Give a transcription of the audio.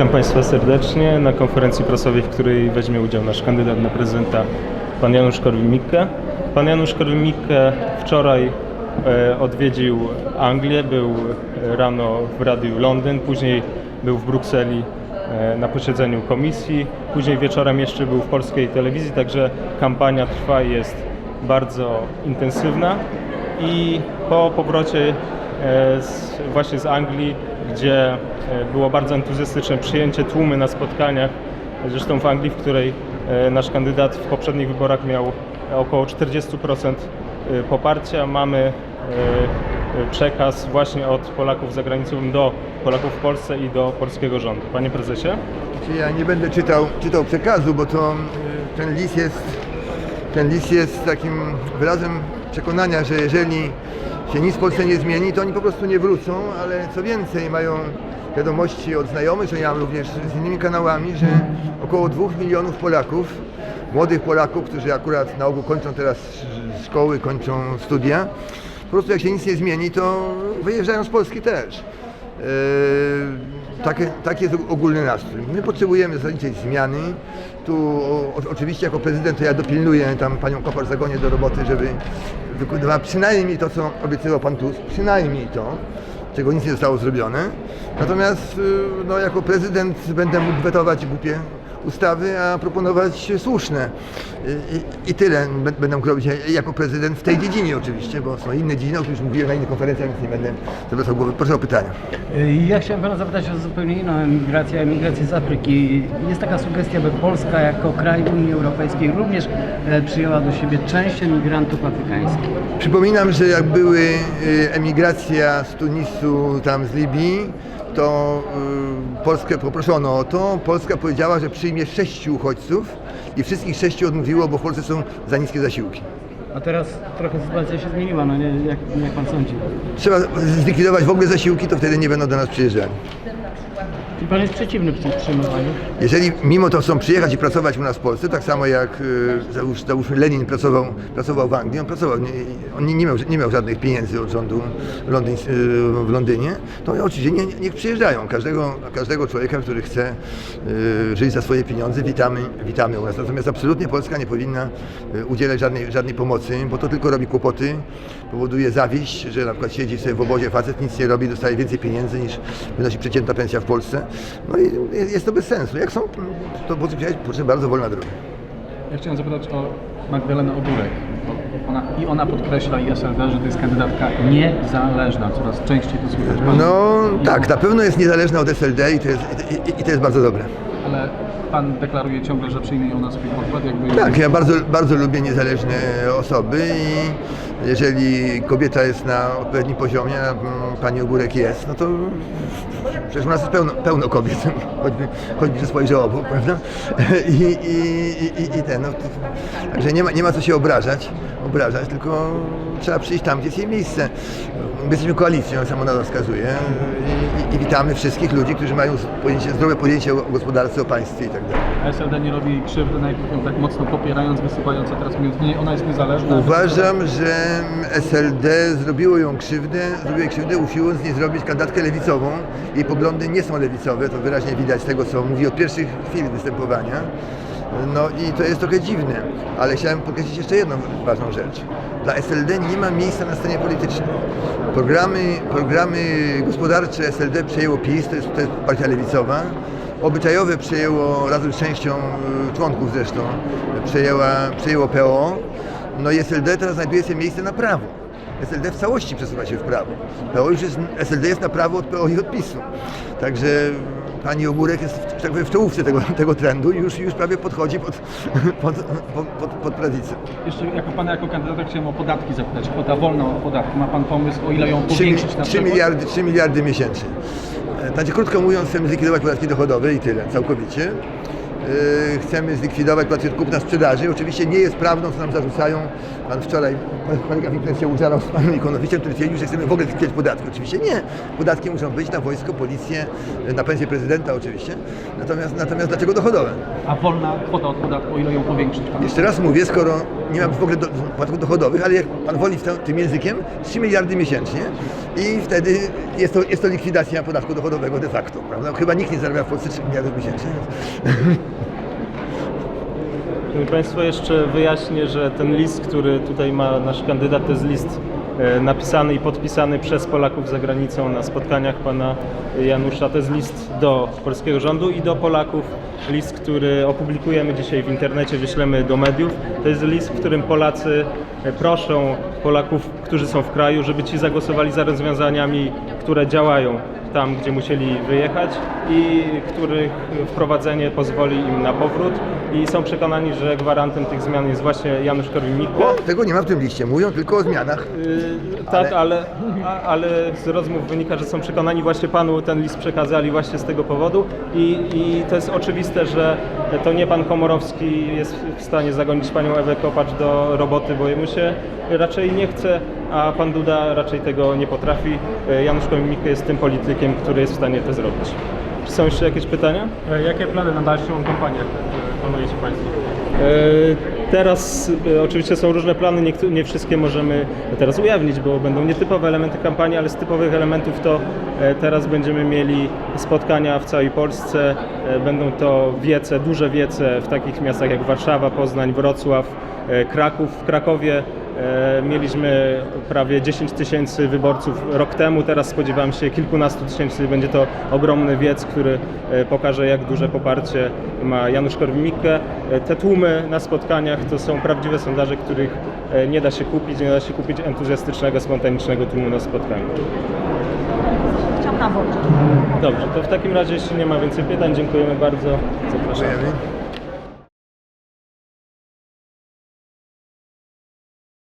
Witam Państwa serdecznie na konferencji prasowej, w której weźmie udział nasz kandydat na prezydenta, pan Janusz Korwin-Mikke. Pan Janusz Korwin-Mikke wczoraj e, odwiedził Anglię, był e, rano w Radiu Londyn, później był w Brukseli e, na posiedzeniu komisji, później wieczorem jeszcze był w polskiej telewizji, także kampania trwa i jest bardzo intensywna i po powrocie z, właśnie z Anglii, gdzie e, było bardzo entuzjastyczne przyjęcie, tłumy na spotkaniach, zresztą w Anglii, w której e, nasz kandydat w poprzednich wyborach miał około 40% poparcia, mamy e, e, przekaz właśnie od Polaków za granicą do Polaków w Polsce i do polskiego rządu. Panie prezesie? Czy Ja nie będę czytał, czytał przekazu, bo to ten list jest ten list jest takim wyrazem przekonania, że jeżeli się nic w Polsce nie zmieni, to oni po prostu nie wrócą, ale co więcej mają wiadomości od znajomych, że ja również z innymi kanałami, że około 2 milionów Polaków, młodych Polaków, którzy akurat na ogół kończą teraz sz- szkoły, kończą studia, po prostu jak się nic nie zmieni, to wyjeżdżają z Polski też. Taki, taki jest ogólny nastrój. My potrzebujemy zasadniczej zmiany. Tu o, oczywiście jako prezydent to ja dopilnuję tam panią Kopar zagonię do roboty, żeby wykonywała przynajmniej to, co obiecywał pan Tusk, przynajmniej to, czego nic nie zostało zrobione. Natomiast yy, no, jako prezydent będę mógł wetować głupie ustawy, a proponować słuszne. I, i, tyle będę robić jako prezydent w tej dziedzinie oczywiście, bo są inne dziedziny, o których już mówiłem na innych konferencjach, więc nie będę zwracał głowy. Proszę o pytania. Ja chciałem pana zapytać o zupełnie inną emigrację, emigrację z Afryki. Jest taka sugestia, by Polska jako kraj Unii Europejskiej również e, przyjęła do siebie część emigrantów afrykańskich. Przypominam, że jak były y, emigracja z Tunisu, tam z Libii, to y, Polskę poproszono o to. Polska powiedziała, że przyjmie sześciu uchodźców i wszystkich sześciu odmówiło, bo w Polsce są za niskie zasiłki. A teraz trochę sytuacja się zmieniła, no nie, jak, jak pan sądzi? Trzeba zlikwidować w ogóle zasiłki, to wtedy nie będą do nas przyjeżdżali. Czy pan jest przeciwny przy przyjmowaniu? Jeżeli mimo to chcą przyjechać i pracować u nas w Polsce, tak samo jak y, załóż, załóżmy Lenin pracował, pracował w Anglii, on pracował, nie, on nie, miał, nie miał żadnych pieniędzy od rządu Londyn, y, w Londynie, to oczywiście nie, niech przyjeżdżają. Każdego, każdego człowieka, który chce y, żyć za swoje pieniądze, witamy, witamy u nas. Natomiast absolutnie Polska nie powinna udzielać żadnej, żadnej pomocy, bo to tylko robi kłopoty, powoduje zawiść, że na przykład siedzi sobie w obozie facet, nic nie robi, dostaje więcej pieniędzy niż wynosi przeciętna pensja w Polsce. No i jest to bez sensu. Jak są, to potrzeba potrzeba bardzo wolna droga. Ja chciałem zapytać o Magdalenę Ogórek. Bo Ona, I ona podkreśla i SLD, że to jest kandydatka niezależna. Coraz częściej to słychać. No tak, na pewno jest niezależna od SLD i to jest, i, i to jest bardzo dobre. Ale pan deklaruje ciągle, że przyjmie ją na swój pokład. Jakby Tak, ja bardzo, bardzo lubię niezależne osoby i jeżeli kobieta jest na odpowiednim poziomie, a pani Ogórek jest, no to przecież u nas jest pełno, pełno kobiet, choćby, choćby że spojrzę obok, prawda? I, i, i, i ten, no, także nie ma, nie ma co się obrażać, obrażać, tylko trzeba przyjść tam, gdzie jest jej miejsce. My jesteśmy koalicją, samo na to wskazuje i, i, i witamy wszystkich ludzi, którzy mają pojęcie, zdrowe pojęcie o gospodarce, o państwie i tak dalej. A SLD nie robi krzywdy, najpierw ją tak mocno popierając, wysypając, a teraz mówiąc, nie, ona jest niezależna. Uważam, że SLD zrobiło ją krzywdę, zrobiło jej krzywdę, usiłując nie zrobić kandydatkę lewicową. Jej poglądy nie są lewicowe, to wyraźnie widać z tego, co mówi od pierwszych chwil występowania. No i to jest trochę dziwne, ale chciałem podkreślić jeszcze jedną ważną rzecz. Dla SLD nie ma miejsca na scenie politycznej. Programy, programy gospodarcze SLD przejęło PiS, to jest, to jest partia lewicowa. Obyczajowe przejęło razem z częścią y, członków zresztą, przejęła, przejęło PO. No i SLD teraz znajduje sobie miejsce na prawo. SLD w całości przesuwa się w prawo. PO już jest, SLD jest na prawo od PO i od PiSu. Także pani Ogórek jest w, tak powiem, w czołówce tego, tego trendu i już, już prawie podchodzi pod, pod, pod, pod, pod prawicę. Jeszcze jako pana jako kandydata chciałem o podatki zapytać. Kwota wolna od podatku. Ma pan pomysł, o ile ją 3, powiększyć na 3 przykład? miliardy, 3 miliardy miesięcznie. Znaczy, krótko mówiąc, chcemy zlikwidować podatki dochodowe i tyle, całkowicie. E, Chcemy zlikwidować podatki od kupna sprzedaży. Oczywiście nie jest prawdą, co nam zarzucają. Pan wczoraj, pan kolega Wiktor się użalał z panem Ikonowiciem, który twierdził, że chcemy w ogóle zlikwidować podatki. Oczywiście nie. Podatki muszą być na wojsko, policję, e, na pensję prezydenta oczywiście. Natomiast, natomiast dlaczego dochodowe? A wolna kwota od podatku, o ile ją powiększyć pan? Jeszcze raz mówię, skoro nie ma w ogóle do, podatków dochodowych, ale jak pan woli tym językiem, 3 miliardy miesięcznie i wtedy jest to, jest to likwidacja podatku dochodowego de facto, prawda? Chyba nikt nie zarabia w Polsce 3 miliardów miesięcznie. Szanowni Państwo, jeszcze wyjaśnię, że ten list, który tutaj ma nasz kandydat, to jest list e, napisany i podpisany przez Polaków za granicą na spotkaniach pana Janusza. To jest list do polskiego rządu i do Polaków. List, który opublikujemy dzisiaj w internecie, wyślemy do mediów. To jest list, w którym Polacy e, proszą Polaków, którzy są w kraju, żeby ci zagłosowali za rozwiązaniami, które działają tam, gdzie musieli wyjechać i których wprowadzenie pozwoli im na powrót i są przekonani, że gwarantem tych zmian jest właśnie Janusz Korwin-Mikke. O, tego nie ma w tym liście, mówią tylko o zmianach. Yy, tak, ale, a, ale z rozmów wynika, że są przekonani, właśnie panu ten list przekazali właśnie z tego powodu i, i to jest oczywiste, że to nie pan Komorowski jest w stanie zagonić panią Ewę Kopacz do roboty, bo jemu się raczej nie chce, a pan Duda raczej tego nie potrafi. Yy, Janusz Korwin-Mikke jest tym politykiem, który jest w stanie to zrobić. Czy są jeszcze jakieś pytania? E, Jakie plany na dalszą kampanię e, planujecie Państwo? E, Teraz oczywiście są różne plany, nie, nie wszystkie możemy teraz ujawnić, bo będą nietypowe elementy kampanii, ale z typowych elementów to teraz będziemy mieli spotkania w całej Polsce. Będą to wiece, duże wiece w takich miastach jak Warszawa, Poznań, Wrocław, Kraków. W Krakowie mieliśmy prawie 10 tysięcy wyborców rok temu, teraz spodziewam się kilkunastu tysięcy. Będzie to ogromny wiec, który e, pokaże jak duże poparcie ma Janusz Korwin-Mikke. E, Te tłumy na spotkaniach to są prawdziwe sondaże, których e, nie da się kupić, nie da się kupić entuzjastycznego, spontanicznego tłumu na spotkaniu. Chciałam na wodzie. Dobrze, to w takim razie jeśli nie ma więcej pytań, dziękujemy bardzo. Zapraszam. Dziękujemy.